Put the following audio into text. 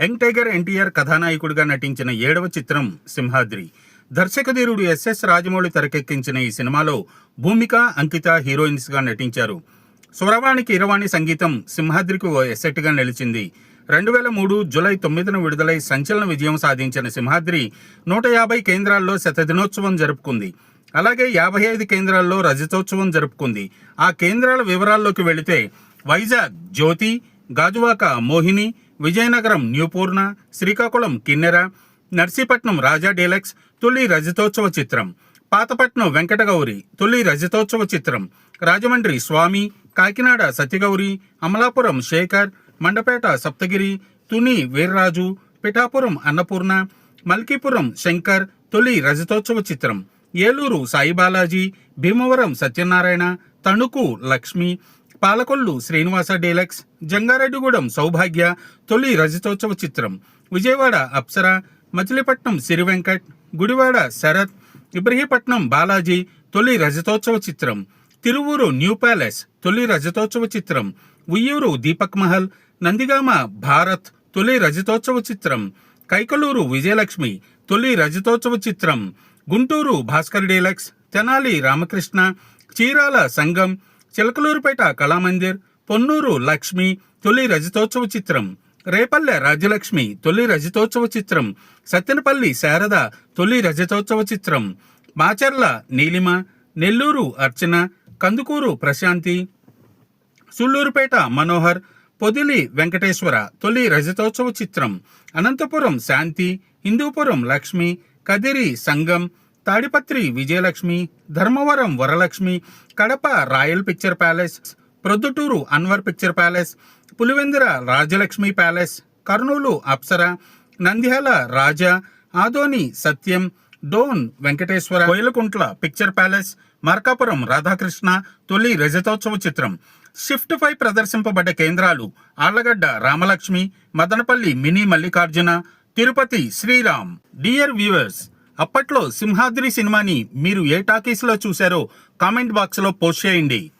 Young tiger NTR కథానాయకుడిగా నటించిన ఏడవ చిత్రం సింహాద్రి. దర్శకధీరుడు ఎస్ఎస్ రాజమౌళి తెరకెక్కించిన ఈ సినిమాలో భూమిక అంకిత హీరోయిన్స్గా నటించారు. స్వరవాణికి ఇరవాణి సంగీతం సింహాద్రికి ఓ ఎసెట్గా నిలిచింది. రెండు వేల మూడు జూలై తొమ్మిదిన విడుదలై సంచలన విజయం సాధించిన సింహాద్రి నూట యాభై కేంద్రాల్లో శతదినోత్సవం జరుపుకుంది. అలాగే యాభై ఐదు కేంద్రాల్లో రజతోత్సవం జరుపుకుంది. ఆ కేంద్రాల వివరాల్లోకి వెళితే వైజాగ్ జ్యోతి గాజువాక మోహిని విజయనగరం న్యూపూర్ణ శ్రీకాకుళం కిన్నెర నర్సీపట్నం రాజా డీలక్స్ తొలి రజతోత్సవ చిత్రం పాతపట్నం వెంకటగౌరి తొలి రజతోత్సవ చిత్రం రాజమండ్రి స్వామి కాకినాడ సత్యగౌరి అమలాపురం శేఖర్ మండపేట సప్తగిరి తుని వీర్రాజు పిఠాపురం అన్నపూర్ణ మల్కీపురం శంకర్ తొలి రజతోత్సవ చిత్రం ఏలూరు సాయిబాలాజీ భీమవరం సత్యనారాయణ తణుకు లక్ష్మి పాలకొల్లు శ్రీనివాస డీలక్స్ జంగారెడ్డిగూడెం సౌభాగ్య తొలి రజతోత్సవ చిత్రం విజయవాడ అప్సర మచిలీపట్నం సిరి వెంకట్ గుడివాడ శరత్ ఇబ్రహీపట్నం బాలాజీ తొలి రజతోత్సవ చిత్రం తిరువూరు న్యూ ప్యాలెస్ తొలి రజతోత్సవ చిత్రం ఉయ్యూరు దీపక్ మహల్ నందిగామ భారత్ తొలి రజతోత్సవ చిత్రం కైకలూరు విజయలక్ష్మి తొలి రజతోత్సవ చిత్రం గుంటూరు భాస్కర్ డీలక్స్ తెనాలి రామకృష్ణ చీరాల సంఘం చిలకలూరుపేట కళామందిర్ పొన్నూరు లక్ష్మి తొలి రజతోత్సవ చిత్రం రేపల్లె రాజ్యలక్ష్మి తొలి రజతోత్సవ చిత్రం సత్తెనపల్లి శారద తొలి రజతోత్సవ చిత్రం మాచర్ల నీలిమ నెల్లూరు అర్చన కందుకూరు ప్రశాంతి సుళ్ళూరుపేట మనోహర్ పొదిలి వెంకటేశ్వర తొలి రజతోత్సవ చిత్రం Anantapuram Shanti Hindupuram Lakshmi Kadiri Sangam Tadipatri Vijayalakshmi Dharmavaram Varalakshmi Kadapa royal picture palace Proddatur Anwar picture palace Pulivendula Rajalakshmi palace Kurnool Apsara Nandyal Raja Adoni Satyam Dhone Venkateswara Koilkuntla picture palace Markapuram Radhakrishna తొలి రజతోత్సవ చిత్రం. Shift ప్రదర్శింపబడ్డ కేంద్రాలు Allagadda Ramalakshmi Madanapalle mini Mallikarjuna Tirupati Sriram. Dear viewers అప్పట్లో సింహాద్రి సినిమాని మీరు ఏ టాకీస్లో చూశారో comment బాక్స్లో పోస్ట్ చేయండి.